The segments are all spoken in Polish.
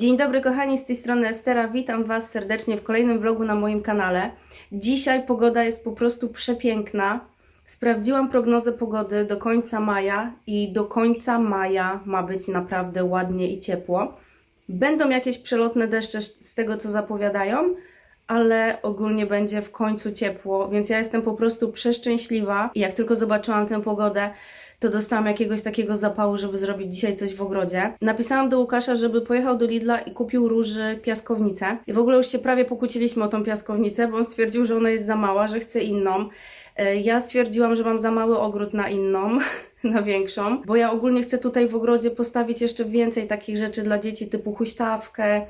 Dzień dobry kochani, z tej strony Estera. Witam Was serdecznie w kolejnym vlogu na moim kanale. Dzisiaj pogoda jest po prostu przepiękna. Sprawdziłam prognozę pogody do końca maja i do końca maja ma być naprawdę ładnie i ciepło. Będą jakieś przelotne deszcze z tego co zapowiadają, ale ogólnie będzie w końcu ciepło, więc ja jestem po prostu przeszczęśliwa. Jak tylko zobaczyłam tę pogodę, to dostałam jakiegoś takiego zapału, żeby zrobić dzisiaj coś w ogrodzie. Napisałam do Łukasza, żeby pojechał do Lidla i kupił róży piaskownicę. I w ogóle już się prawie pokłóciliśmy o tą piaskownicę, bo on stwierdził, że ona jest za mała, że chce inną. E, Ja stwierdziłam, że mam za mały ogród na inną, na większą, bo ja ogólnie chcę tutaj w ogrodzie postawić jeszcze więcej takich rzeczy dla dzieci, typu huśtawkę.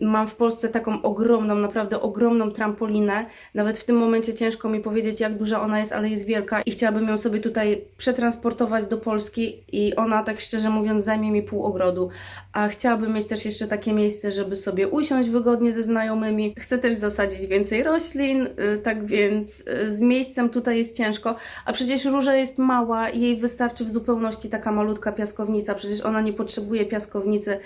Mam w Polsce taką ogromną, naprawdę ogromną trampolinę. Nawet w tym momencie ciężko mi powiedzieć, jak duża ona jest, ale jest wielka i chciałabym ją sobie tutaj przetransportować do Polski i ona, tak szczerze mówiąc, zajmie mi pół ogrodu. A chciałabym mieć też jeszcze takie miejsce, żeby sobie usiąść wygodnie ze znajomymi. Chcę też zasadzić więcej roślin, y, tak więc y, z miejscem tutaj jest ciężko. A przecież róża jest mała i jej wystarczy w zupełności taka malutka piaskownica. Przecież ona nie potrzebuje piaskownicy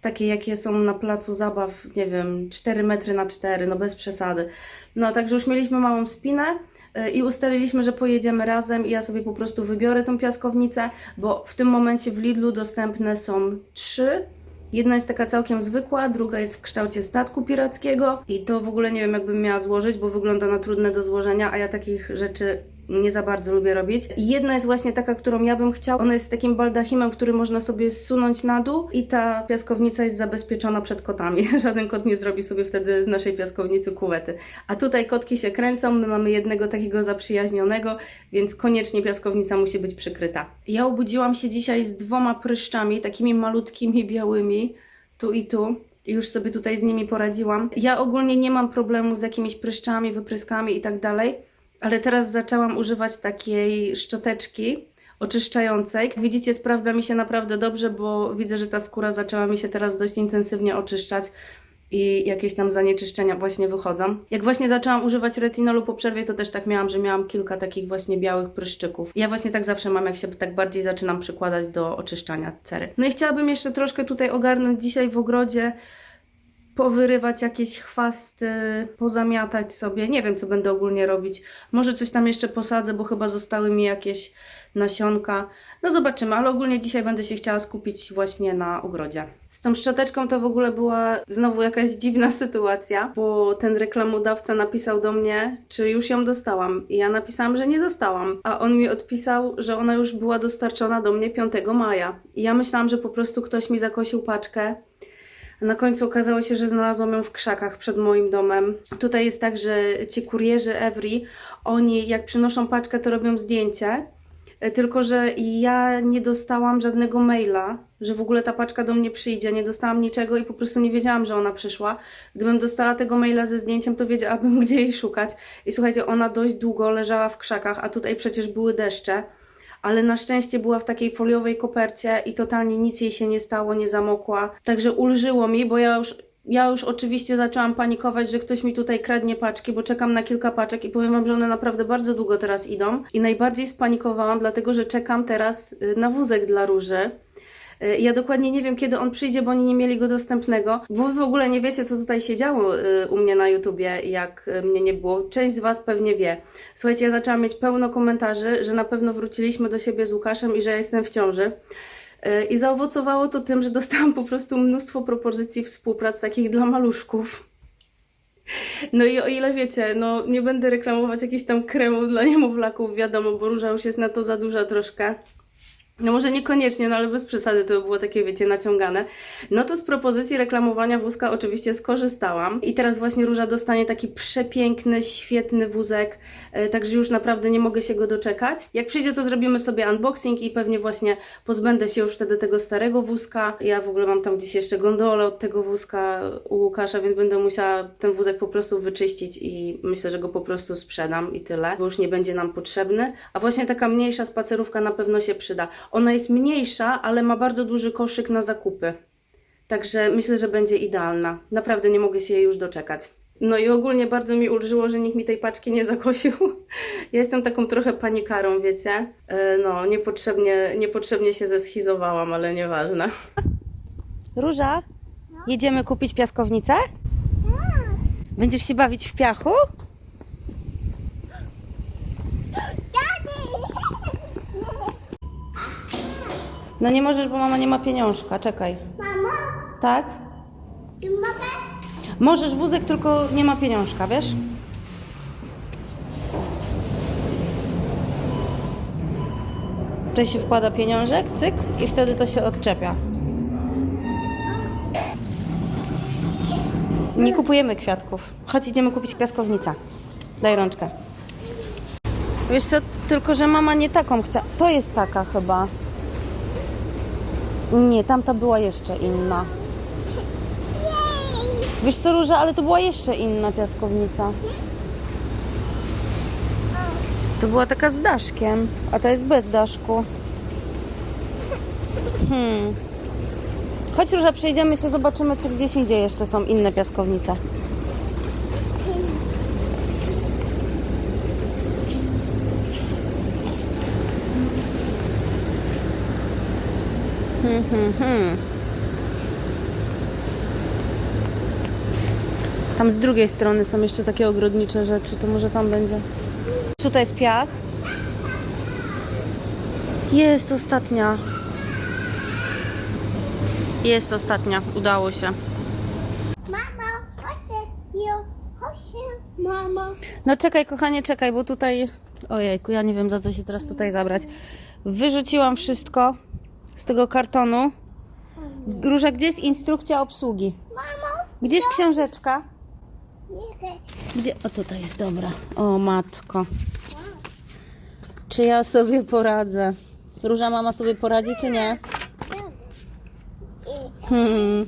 takie, jakie są na placu zabaw, nie wiem, 4 metry na 4, no bez przesady. No, także już mieliśmy małą spinę y, i ustaliliśmy, że pojedziemy razem i ja sobie po prostu wybiorę tą piaskownicę, bo w tym momencie w Lidlu dostępne są trzy. Jedna jest taka całkiem zwykła, druga jest w kształcie statku pirackiego i to w ogóle nie wiem, jakbym miała złożyć, bo wygląda na trudne do złożenia, a ja takich rzeczy nie za bardzo lubię robić. Jedna jest właśnie taka, którą ja bym chciała. Ona jest takim baldachimem, który można sobie zsunąć na dół i ta piaskownica jest zabezpieczona przed kotami. Żaden kot nie zrobi sobie wtedy z naszej piaskownicy kuwety. A tutaj kotki się kręcą, my mamy jednego takiego zaprzyjaźnionego, więc koniecznie piaskownica musi być przykryta. Ja obudziłam się dzisiaj z dwoma pryszczami, takimi malutkimi, białymi, tu i tu. Już sobie tutaj z nimi poradziłam. Ja ogólnie nie mam problemu z jakimiś pryszczami, wypryskami i tak dalej, ale teraz zaczęłam używać takiej szczoteczki oczyszczającej. Widzicie, sprawdza mi się naprawdę dobrze, bo widzę, że ta skóra zaczęła mi się teraz dość intensywnie oczyszczać i jakieś tam zanieczyszczenia właśnie wychodzą. Jak właśnie zaczęłam używać retinolu po przerwie, to też tak miałam, że miałam kilka takich właśnie białych pryszczyków. Ja właśnie tak zawsze mam, jak się tak bardziej zaczynam przykładać do oczyszczania cery. No i chciałabym jeszcze troszkę tutaj ogarnąć dzisiaj w ogrodzie, powyrywać jakieś chwasty, pozamiatać sobie. Nie wiem, co będę ogólnie robić. Może coś tam jeszcze posadzę, bo chyba zostały mi jakieś nasionka. No zobaczymy, ale ogólnie dzisiaj będę się chciała skupić właśnie na ogrodzie. Z tą szczoteczką to w ogóle była znowu jakaś dziwna sytuacja, bo ten reklamodawca napisał do mnie, czy już ją dostałam. I ja napisałam, że nie dostałam, a on mi odpisał, że ona już była dostarczona do mnie 5 maja. I ja myślałam, że po prostu ktoś mi zakosił paczkę, na końcu okazało się, że znalazłam ją w krzakach przed moim domem. Tutaj jest tak, że ci kurierzy Evry, oni jak przynoszą paczkę, to robią zdjęcie. E, Tylko, że ja nie dostałam żadnego maila, że w ogóle ta paczka do mnie przyjdzie. Nie dostałam niczego i po prostu nie wiedziałam, że ona przyszła. Gdybym dostała tego maila ze zdjęciem, to wiedziałabym, gdzie jej szukać. I słuchajcie, ona dość długo leżała w krzakach, a tutaj przecież były deszcze ale na szczęście była w takiej foliowej kopercie i totalnie nic jej się nie stało, nie zamokła. Także ulżyło mi, bo ja już, ja już oczywiście zaczęłam panikować, że ktoś mi tutaj kradnie paczki, bo czekam na kilka paczek i powiem Wam, że one naprawdę bardzo długo teraz idą. I najbardziej spanikowałam, dlatego że czekam teraz y, na wózek dla róży. Y, Ja dokładnie nie wiem, kiedy on przyjdzie, bo oni nie mieli go dostępnego. Wy w ogóle nie wiecie, co tutaj się działo y, u mnie na YouTubie, jak y, mnie nie było. Część z Was pewnie wie. Słuchajcie, ja zaczęłam mieć pełno komentarzy, że na pewno wróciliśmy do siebie z Łukaszem i że ja jestem w ciąży. I zaowocowało to tym, że dostałam po prostu mnóstwo propozycji współprac takich dla maluszków. No i o ile wiecie, no nie będę reklamować jakichś tam kremów dla niemowlaków, wiadomo, bo róża już jest na to za duża troszkę. No może niekoniecznie, no ale bez przesady to by było takie, wiecie, naciągane. No to z propozycji reklamowania wózka oczywiście skorzystałam. I teraz właśnie Róża dostanie taki przepiękny, świetny wózek, e, także już naprawdę nie mogę się go doczekać. Jak przyjdzie, to zrobimy sobie unboxing i pewnie właśnie pozbędę się już wtedy tego starego wózka. Ja w ogóle mam tam gdzieś jeszcze gondolę od tego wózka u Łukasza, więc będę musiała ten wózek po prostu wyczyścić i myślę, że go po prostu sprzedam i tyle, bo już nie będzie nam potrzebny. A właśnie taka mniejsza spacerówka na pewno się przyda. Ona jest mniejsza, ale ma bardzo duży koszyk na zakupy. Także myślę, że będzie idealna. Naprawdę nie mogę się jej już doczekać. No i ogólnie bardzo mi ulżyło, że nikt mi tej paczki nie zakosił. Ja jestem taką trochę panikarą, wiecie. E, No, niepotrzebnie, niepotrzebnie się zeschizowałam, ale nieważne. Róża, Jedziemy kupić piaskownicę? Będziesz się bawić w piachu? No nie możesz, bo mama nie ma pieniążka. Czekaj. Mamo, Tak? czy mogę? Możesz wózek, tylko nie ma pieniążka, wiesz? Tutaj się wkłada pieniążek, cyk, i wtedy to się odczepia. Nie kupujemy kwiatków. Chodź, idziemy kupić piaskownicę. Daj rączkę. Wiesz co, tylko że mama nie taką chciała. To jest taka chyba. Nie, tamta była jeszcze inna. Wiesz co, Róża, ale to była jeszcze inna piaskownica. To była taka z daszkiem, a ta jest bez daszku. Hmm. Chodź Róża, przejdziemy się, zobaczymy, czy gdzieś indziej jeszcze są inne piaskownice. Hmm, hmm, hmm. Tam z drugiej strony są jeszcze takie ogrodnicze rzeczy, to może tam będzie. Tutaj jest piach. Jest ostatnia. Jest ostatnia, udało się. Mamo, chodź, jo, chodź, mamo. No czekaj, kochanie, czekaj, bo tutaj. Ojejku, ja nie wiem za co się teraz tutaj zabrać. Wyrzuciłam wszystko z tego kartonu. Róża, gdzie jest instrukcja obsługi? Mamo, Gdzie jest książeczka? Gdzie? O, tutaj jest, dobra. O, matko. Czy ja sobie poradzę? Róża, mama sobie poradzi, czy nie? Hmm.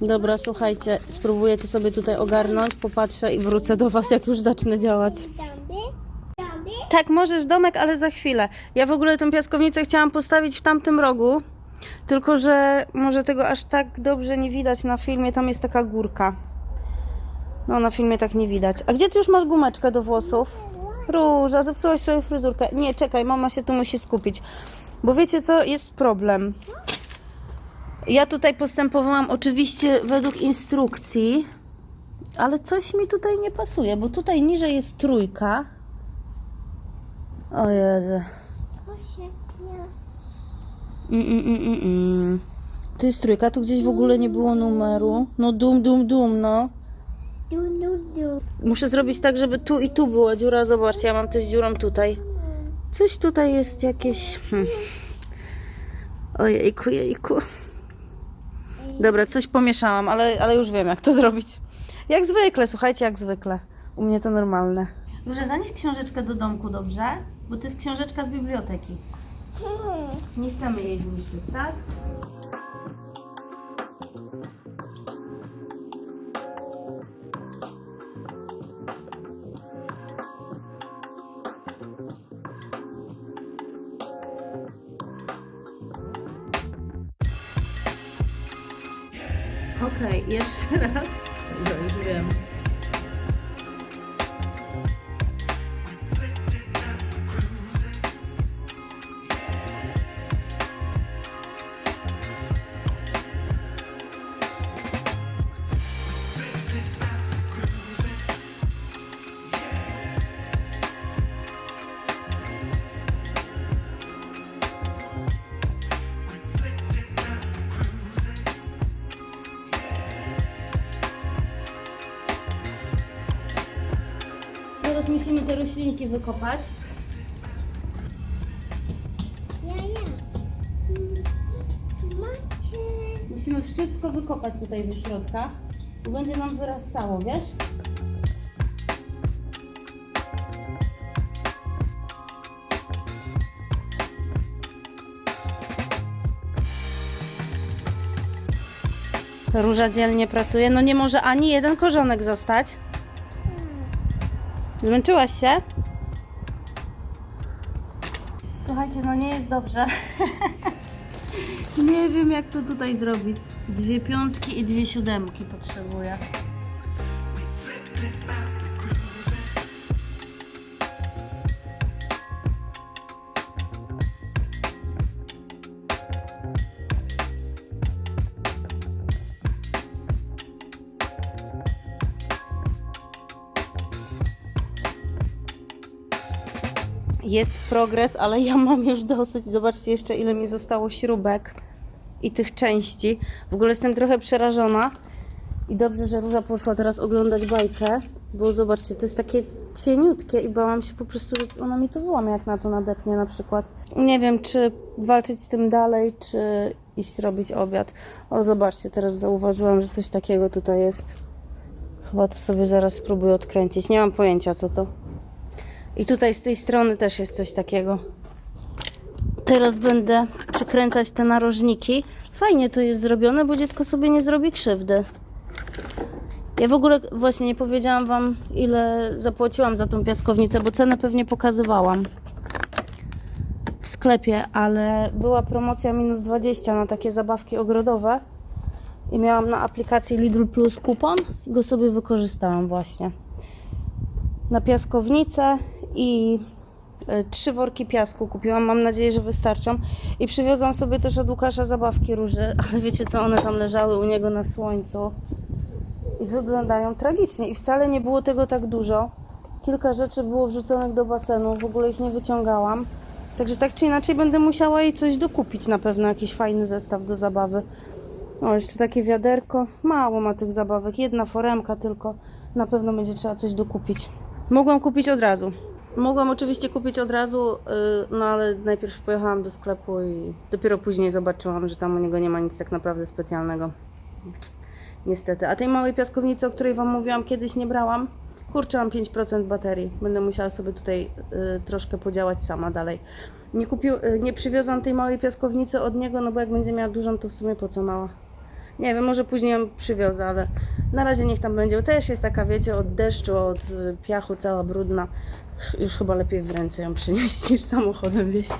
Dobra, słuchajcie, spróbuję to sobie tutaj ogarnąć, popatrzę i wrócę do Was, jak już zacznę działać. Tak, możesz domek, ale za chwilę. Ja w ogóle tę piaskownicę chciałam postawić w tamtym rogu, tylko że może tego aż tak dobrze nie widać na filmie, tam jest taka górka. No, na filmie tak nie widać. A gdzie ty już masz gumeczkę do włosów? Róża, zepsułaś sobie fryzurkę. Nie, czekaj, mama się tu musi skupić. Bo wiecie co, jest problem. Ja tutaj postępowałam oczywiście według instrukcji, ale coś mi tutaj nie pasuje, bo tutaj niżej jest trójka. O Jezu. Mm, mm, mm, mm, mm. Tu jest trójka, tu gdzieś w ogóle nie było numeru. No dum, dum, dum, no. Du, du, du. Muszę zrobić tak, żeby tu i tu była dziura. Zobaczcie, ja mam też dziurą tutaj. Coś tutaj jest jakieś... Hmm. Ojejku, jejku. Dobra, coś pomieszałam, ale, ale już wiem, jak to zrobić. Jak zwykle, słuchajcie, jak zwykle. U mnie to normalne. Może zanieś książeczkę do domku, dobrze? Bo to jest książeczka z biblioteki. Hmm. Nie chcemy jej zniszczyć, tak? Okej, jeszcze raz. No już wiem. Te roślinki wykopać. Ja, ja. Macie. Musimy wszystko wykopać tutaj ze środka, bo będzie nam wyrastało, wiesz? Róża dzielnie pracuje. No nie może ani jeden korzonek zostać. Zmęczyłaś się? Słuchajcie, no nie jest dobrze. Nie wiem, jak to tutaj zrobić. Dwie piątki i dwie siódemki potrzebuję. Jest progres, ale ja mam już dosyć. Zobaczcie jeszcze ile mi zostało śrubek i tych części. W ogóle jestem trochę przerażona. I dobrze, że Róża poszła teraz oglądać bajkę, bo zobaczcie, to jest takie cieniutkie i bałam się po prostu, że ona mi to złamie, jak na to nadepnie na przykład. Nie wiem, czy walczyć z tym dalej, czy iść robić obiad. O, zobaczcie, teraz zauważyłam, że coś takiego tutaj jest. Chyba to sobie zaraz spróbuję odkręcić. Nie mam pojęcia, co to. I tutaj z tej strony też jest coś takiego. Teraz będę przykręcać te narożniki. Fajnie to jest zrobione, bo dziecko sobie nie zrobi krzywdy. Ja w ogóle właśnie nie powiedziałam Wam, ile zapłaciłam za tą piaskownicę, bo cenę pewnie pokazywałam w sklepie, ale była promocja minus 20 na takie zabawki ogrodowe i miałam na aplikacji Lidl Plus kupon i go sobie wykorzystałam właśnie. Na piaskownicę i e, trzy worki piasku kupiłam. Mam nadzieję, że wystarczą. I przywiozłam sobie też od Łukasza zabawki róże, ale wiecie co, one tam leżały u niego na słońcu i wyglądają tragicznie. I wcale nie było tego tak dużo. Kilka rzeczy było wrzuconych do basenu, w ogóle ich nie wyciągałam. Także tak czy inaczej będę musiała jej coś dokupić na pewno, jakiś fajny zestaw do zabawy. O, jeszcze takie wiaderko. Mało ma tych zabawek, jedna foremka tylko. Na pewno będzie trzeba coś dokupić. Mogłam kupić od razu. Mogłam oczywiście kupić od razu, yy, no ale najpierw pojechałam do sklepu i dopiero później zobaczyłam, że tam u niego nie ma nic tak naprawdę specjalnego. Niestety. A tej małej piaskownicy, o której Wam mówiłam, kiedyś nie brałam. Kurczę, mam 5% baterii. Będę musiała sobie tutaj y, troszkę podziałać sama dalej. Nie, kupił, y, nie przywiozłam tej małej piaskownicy od niego, no bo jak będzie miała dużą, to w sumie po co mała. Nie wiem, może później ją przywiozę, ale na razie niech tam będzie. Też jest taka, wiecie, od deszczu, od y, piachu cała brudna. Już chyba lepiej w ręce ją przynieść niż samochodem wieść.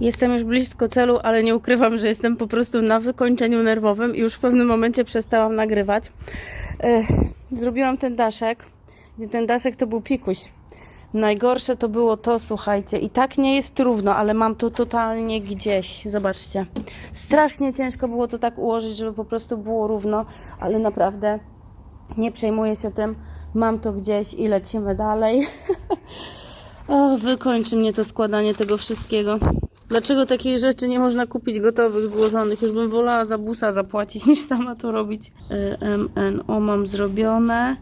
Jestem już blisko celu, ale nie ukrywam, że jestem po prostu na wykończeniu nerwowym i już w pewnym momencie przestałam nagrywać. Zrobiłam ten daszek. Ten daszek to był pikuś. Najgorsze to było to, słuchajcie, i tak nie jest równo, ale mam to totalnie gdzieś. Zobaczcie. Strasznie ciężko było to tak ułożyć, żeby po prostu było równo, ale naprawdę nie przejmuję się tym. Mam to gdzieś i lecimy dalej. o, wykończy mnie to składanie tego wszystkiego. Dlaczego takich rzeczy nie można kupić gotowych, złożonych? Już bym wolała za busa zapłacić, niż sama to robić. Y, MNO mam zrobione.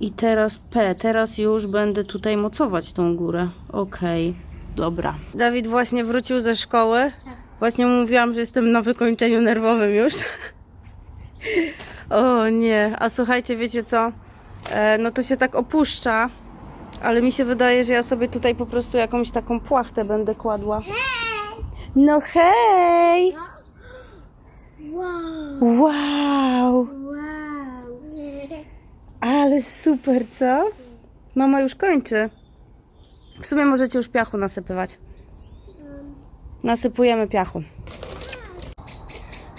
I teraz P. Teraz już będę tutaj mocować tą górę. Okej, dobra. Dawid właśnie wrócił ze szkoły. Właśnie mówiłam, że jestem na wykończeniu nerwowym już. o nie, a słuchajcie, wiecie co? E, no to się tak opuszcza, ale mi się wydaje, że ja sobie tutaj po prostu jakąś taką płachtę będę kładła. No hej! Wow. Wow! Wow. Ale super, co? Mama już kończy. W sumie możecie już piachu nasypywać. Nasypujemy piachu.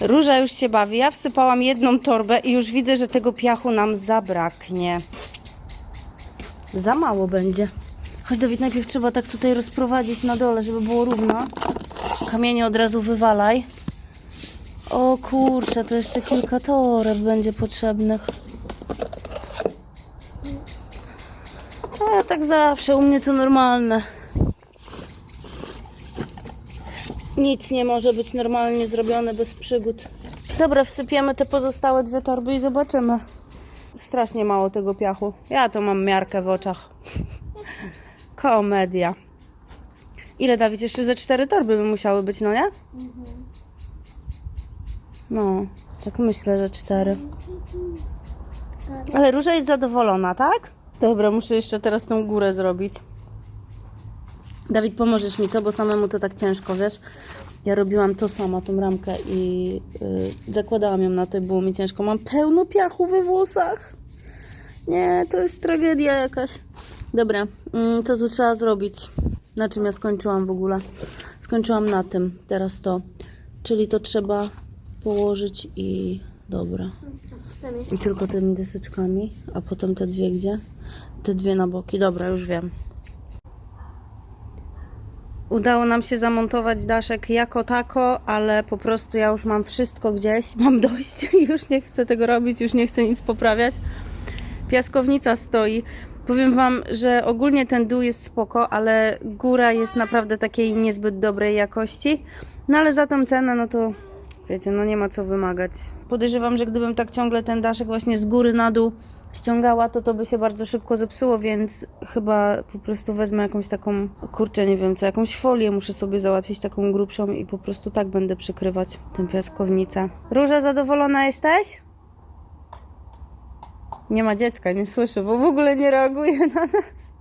Róża już się bawi. Ja wsypałam jedną torbę i już widzę, że tego piachu nam zabraknie. Za mało będzie. Chodź Dawid, najpierw trzeba tak tutaj rozprowadzić na dole, żeby było równo. Kamienie od razu wywalaj. O kurczę, to jeszcze kilka toreb będzie potrzebnych. A tak zawsze, u mnie to normalne. Nic nie może być normalnie zrobione bez przygód. Dobra, wsypiemy te pozostałe dwie torby i zobaczymy. Strasznie mało tego piachu. Ja to mam miarkę w oczach. Komedia. Ile, Dawid? Jeszcze ze cztery torby by musiały być, no nie? No, tak myślę, że cztery. Ale Róża jest zadowolona, tak? Dobra, muszę jeszcze teraz tą górę zrobić. Dawid, pomożesz mi, co? Bo samemu to tak ciężko, wiesz? Ja robiłam to sama, tą ramkę i yy, zakładałam ją na to i było mi ciężko. Mam pełno piachu we włosach. Nie, to jest tragedia jakaś. Dobra, mm, co tu trzeba zrobić? Na czym ja skończyłam w ogóle? Skończyłam na tym, teraz to. Czyli to trzeba położyć i... Dobra. I tylko tymi deseczkami, a potem te dwie gdzie? Te dwie na boki. Dobra, już wiem. Udało nam się zamontować daszek jako tako, ale po prostu ja już mam wszystko gdzieś. Mam dość i już nie chcę tego robić, już nie chcę nic poprawiać. Piaskownica stoi. Powiem Wam, że ogólnie ten dół jest spoko, ale góra jest naprawdę takiej niezbyt dobrej jakości. No ale za tą cenę, no to wiecie, no nie ma co wymagać. Podejrzewam, że gdybym tak ciągle ten daszek właśnie z góry na dół ściągała, to to by się bardzo szybko zepsuło, więc chyba po prostu wezmę jakąś taką, kurczę, nie wiem co, jakąś folię muszę sobie załatwić taką grubszą i po prostu tak będę przykrywać tę piaskownicę. Róża, zadowolona jesteś? Nie ma dziecka, nie słyszę, bo w ogóle nie reaguje na nas.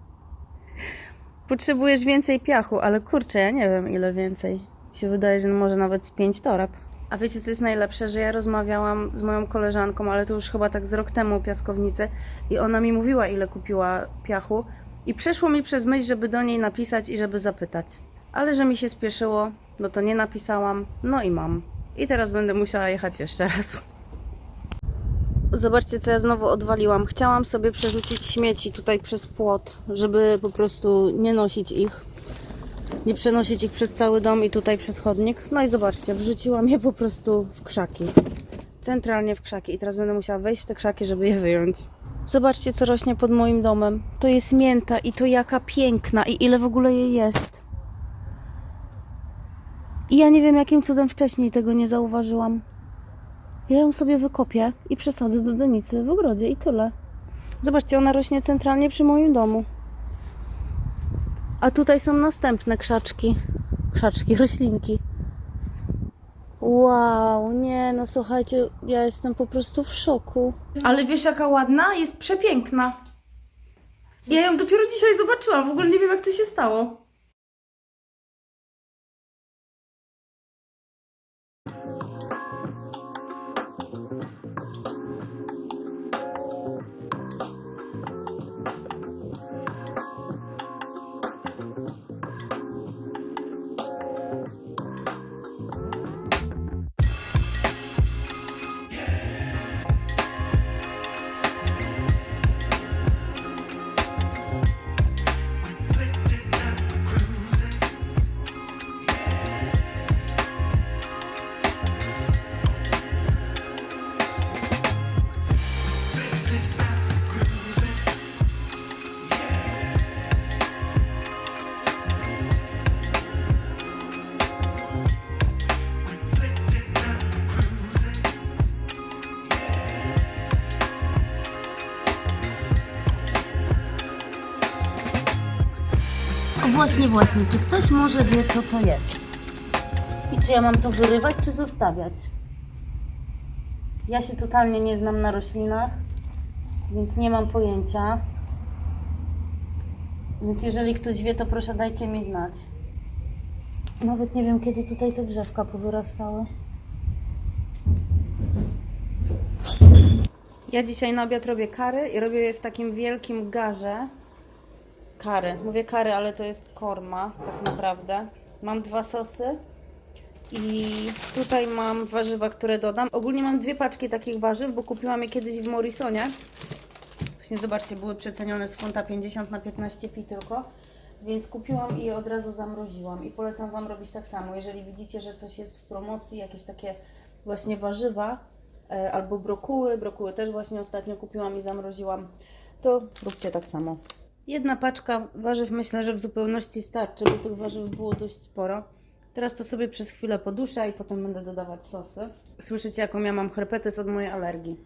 Potrzebujesz więcej piachu, ale kurczę, ja nie wiem ile więcej. Mi się wydaje, że może nawet z pięć toreb. A wiecie co jest najlepsze, że ja rozmawiałam z moją koleżanką, ale to już chyba tak z rok temu piaskownicy i ona mi mówiła ile kupiła piachu i przeszło mi przez myśl, żeby do niej napisać i żeby zapytać. Ale że mi się spieszyło, no to nie napisałam, no i mam. I teraz będę musiała jechać jeszcze raz. Zobaczcie, co ja znowu odwaliłam. Chciałam sobie przerzucić śmieci tutaj przez płot, żeby po prostu nie nosić ich. Nie przenosić ich przez cały dom i tutaj przez chodnik. No i zobaczcie, wrzuciłam je po prostu w krzaki. Centralnie w krzaki. I teraz będę musiała wejść w te krzaki, żeby je wyjąć. Zobaczcie, co rośnie pod moim domem. To jest mięta i to jaka piękna i ile w ogóle jej jest. I ja nie wiem, jakim cudem wcześniej tego nie zauważyłam. Ja ją sobie wykopię i przesadzę do donicy w ogrodzie i tyle. Zobaczcie, ona rośnie centralnie przy moim domu. A tutaj są następne krzaczki. Krzaczki, roślinki. Wow, nie, no słuchajcie, ja jestem po prostu w szoku. Ale wiesz, jaka ładna? Jest przepiękna. Ja ją dopiero dzisiaj zobaczyłam, w ogóle nie wiem, jak to się stało. Właśnie, właśnie, czy ktoś może wie, co to jest? I czy ja mam to wyrywać, czy zostawiać? Ja się totalnie nie znam na roślinach, więc nie mam pojęcia. Więc jeżeli ktoś wie, to proszę dajcie mi znać. Nawet nie wiem, kiedy tutaj te drzewka powyrastały. Ja dzisiaj na obiad robię kary i robię je w takim wielkim garze. Kary. Mówię kary, ale to jest korma, tak naprawdę. Mam dwa sosy i tutaj mam warzywa, które dodam. Ogólnie mam dwie paczki takich warzyw, bo kupiłam je kiedyś w Morrisonie. Właśnie zobaczcie, były przecenione z funta 50 na 15 pi tylko. Więc kupiłam i je od razu zamroziłam. I polecam Wam robić tak samo. Jeżeli widzicie, że coś jest w promocji, jakieś takie właśnie warzywa e, albo brokuły, brokuły też właśnie ostatnio kupiłam i zamroziłam, to róbcie tak samo. Jedna paczka warzyw myślę, że w zupełności starczy, bo tych warzyw było dość sporo. Teraz to sobie przez chwilę poduszę i potem będę dodawać sosy. Słyszycie, jaką ja mam herpetys od mojej alergii.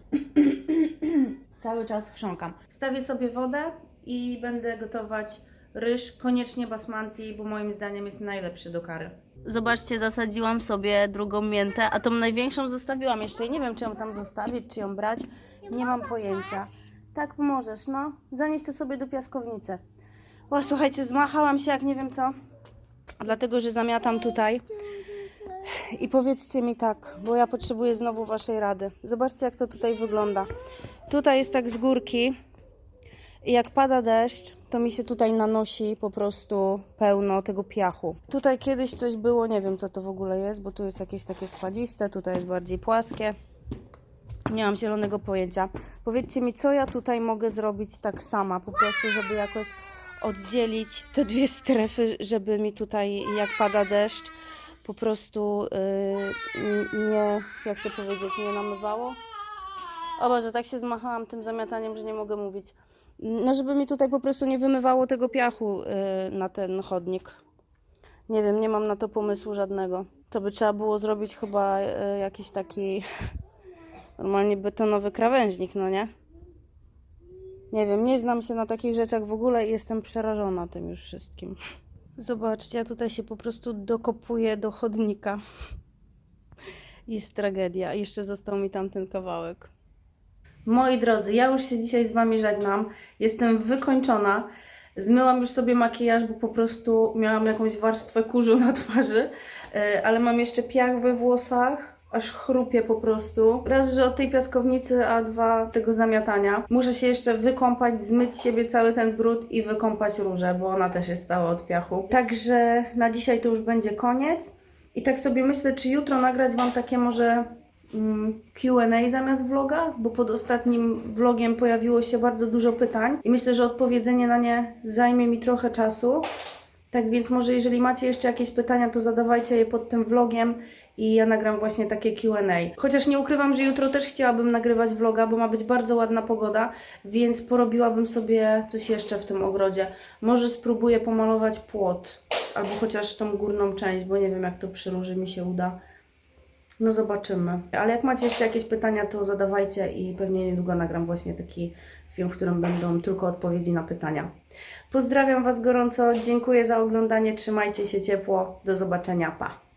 Cały czas chrząkam. Wstawię sobie wodę i będę gotować ryż, koniecznie basmati, bo moim zdaniem jest najlepszy do kary. Zobaczcie, zasadziłam sobie drugą miętę, a tą największą zostawiłam jeszcze. Nie wiem, czy ją tam zostawić, czy ją brać. Nie mam pojęcia. Tak, możesz, no. Zanieś to sobie do piaskownicy. O, słuchajcie, zmachałam się jak nie wiem co. Dlatego, że zamiatam tutaj. I powiedzcie mi tak, bo ja potrzebuję znowu Waszej rady. Zobaczcie, jak to tutaj wygląda. Tutaj jest tak z górki. I jak pada deszcz, to mi się tutaj nanosi po prostu pełno tego piachu. Tutaj kiedyś coś było, nie wiem co to w ogóle jest, bo tu jest jakieś takie spadziste, tutaj jest bardziej płaskie. Nie mam zielonego pojęcia. Powiedzcie mi, co ja tutaj mogę zrobić tak sama, po prostu, żeby jakoś oddzielić te dwie strefy, żeby mi tutaj, jak pada deszcz, po prostu yy, nie, jak to powiedzieć, nie namywało. O Boże, tak się zmachałam tym zamiataniem, że nie mogę mówić. No, żeby mi tutaj po prostu nie wymywało tego piachu y, na ten chodnik. Nie wiem, nie mam na to pomysłu żadnego. To by trzeba było zrobić chyba y, jakiś taki normalnie betonowy krawężnik, no nie? Nie wiem, nie znam się na takich rzeczach w ogóle i jestem przerażona tym już wszystkim. Zobaczcie, ja tutaj się po prostu dokopuję do chodnika. Jest tragedia. Jeszcze został mi tamten kawałek. Moi drodzy, ja już się dzisiaj z Wami żegnam. Jestem wykończona. Zmyłam już sobie makijaż, bo po prostu miałam jakąś warstwę kurzu na twarzy, e, ale mam jeszcze piach we włosach, aż chrupie po prostu. Raz, że od tej piaskownicy, a dwa tego zamiatania. Muszę się jeszcze wykąpać, zmyć siebie cały ten brud i wykąpać różę, bo ona też jest cała od piachu. Także na dzisiaj to już będzie koniec. I tak sobie myślę, czy jutro nagrać Wam takie może mm, Q&A zamiast vloga, bo pod ostatnim vlogiem pojawiło się bardzo dużo pytań i myślę, że odpowiedzenie na nie zajmie mi trochę czasu. Tak więc może jeżeli macie jeszcze jakieś pytania, to zadawajcie je pod tym vlogiem i ja nagram właśnie takie Q&A. Chociaż nie ukrywam, że jutro też chciałabym nagrywać vloga, bo ma być bardzo ładna pogoda, więc porobiłabym sobie coś jeszcze w tym ogrodzie. Może spróbuję pomalować płot, albo chociaż tą górną część, bo nie wiem jak to przy róży mi się uda. No zobaczymy. Ale jak macie jeszcze jakieś pytania, to zadawajcie i pewnie niedługo nagram właśnie taki film, w którym będą tylko odpowiedzi na pytania. Pozdrawiam Was gorąco, dziękuję za oglądanie, trzymajcie się ciepło, do zobaczenia, pa!